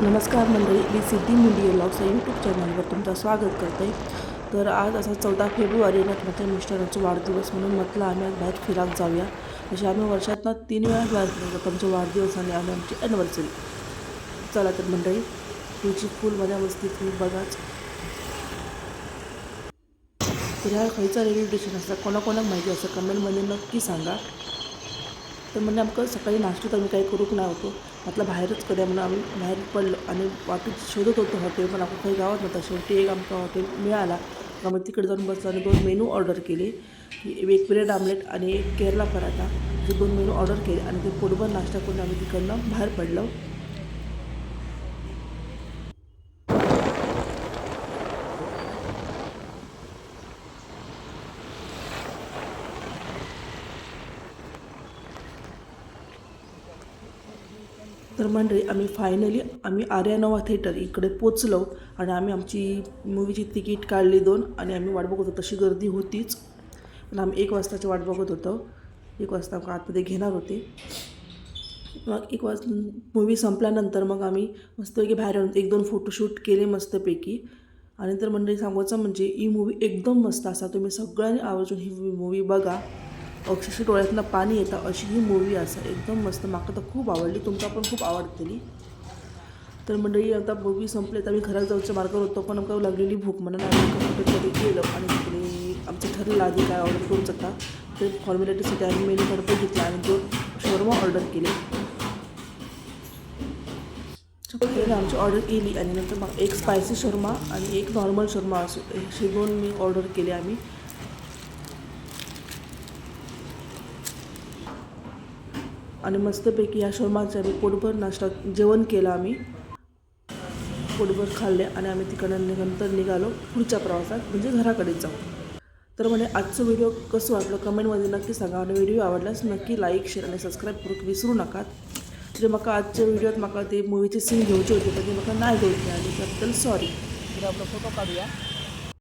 नमस्कार मंडळी मी सिद्धी मुंडी ब्लॉग्स यूट्यूब चॅनलवर तुमचं स्वागत करते. तर आज असा चौदा फेब्रुवारी माझ्या मिस्टरांचा वाढदिवस म्हणून म्हटलं आम्ही आज बाहेर फिराक जाऊया. म्हणजे आम्ही वर्षातनं तीन वेळा बाहेर फिरतो आमचा वाढदिवस आणि आम्ही आमची ॲनिव्हर्सरी चला तर मंडळी तुमची फुल मजा मस्ती तुम्ही बघाच. तर ह्या खयचा रेल्वे स्टेशन असतं कोणाकोणाक माहिती असं कमेंटमध्ये नक्की सांगा. तर म्हणजे आमकां सकाळी नाश्त्यात आम्ही काही करूक नाही होतो. म्हटलं बाहेरच करूया म्हणून आम्ही. बाहेर पडलो आणि वाटेत शोधत होतो हॉटेल. पण आपण काही गावात नव्हता. शेवटी एक आमका हॉटेल मिळाला. आम्ही तिकडे जाऊन बसलो आणि दोन मेनू ऑर्डर केले. एक ब्रेड आमलेट आणि एक केरला पराठा. हे दोन मेनू ऑर्डर केले आणि ते पोटभर नाश्ता करून आम्ही तिकडनं बाहेर पडलो. तर मंडळी आम्ही फायनली आम्ही आर्यानवा थिएटर इकडे पोचलो आणि आम्ही आमची मूवीची तिकीट काढली दोन आणि आम्ही वाट बघत होतो. तशी गर्दी होतीच. पण आम्ही एक वाजताची वाट बघत होतो. एक वाजता आमका आतमध्ये घेणार होते. मग एक वाज मूवी संपल्यानंतर मग आम्ही मस्तपैकी बाहेर येऊन एक दोन फोटोशूट केले मस्तपैकी. आणि तर मंडळी सांगायचं म्हणजे ही मूवी एकदम मस्त असा. तुम्ही सगळ्यांनी आवर्जून ही मूवी बघा. अक्षरशः डोळ्यातनं पाणी येतं अशी ही मूवी असा एकदम मस्त. माका तर खूप आवडली. तुमका पण खूप आवडतली तर मंडळी आता मूवी संपली तर आम्ही घरात जाऊच्या मार्गावर होतो. पण आमका लागलेली भूक म्हणून आम्ही कम्प्युटरमध्ये गेलो. आणि तिकडे आमचं ठरलं आधी काय ऑर्डर करू आता ते फॉर्मॅलिटीसाठी आम्ही मेनू कार्ड घेतला आणि तो शोरमा ऑर्डर केले. आमची ऑर्डर केली आणि नंतर मग एक स्पायसी शर्मा आणि एक नॉर्मल शर्मा असो असे दोन मी ऑर्डर केले आम्ही. आणि मस्तपैकी या शर्माचं आम्ही पोटभर नाश्ता जेवण केलं आम्ही. पोटभर खाल्ले आणि आम्ही तिकडं नंतर निघालो पुढच्या प्रवासात म्हणजे घराकडे जाऊ तर म्हणजे आजचं व्हिडिओ कसं वाटलं कमेंटमध्ये नक्की सांगा आणि व्हिडिओ आवडल्यास नक्की लाईक शेअर आणि सबस्क्राईब करूक विसरू नका. म्हणजे म्हाका आजच्या व्हिडिओत म्हाका ते मुवीची सीन घेवचे होते पण ते म्हाका नाही घेवचे आणि त्याबद्दल सॉरी तर आपला फोटो काढूया.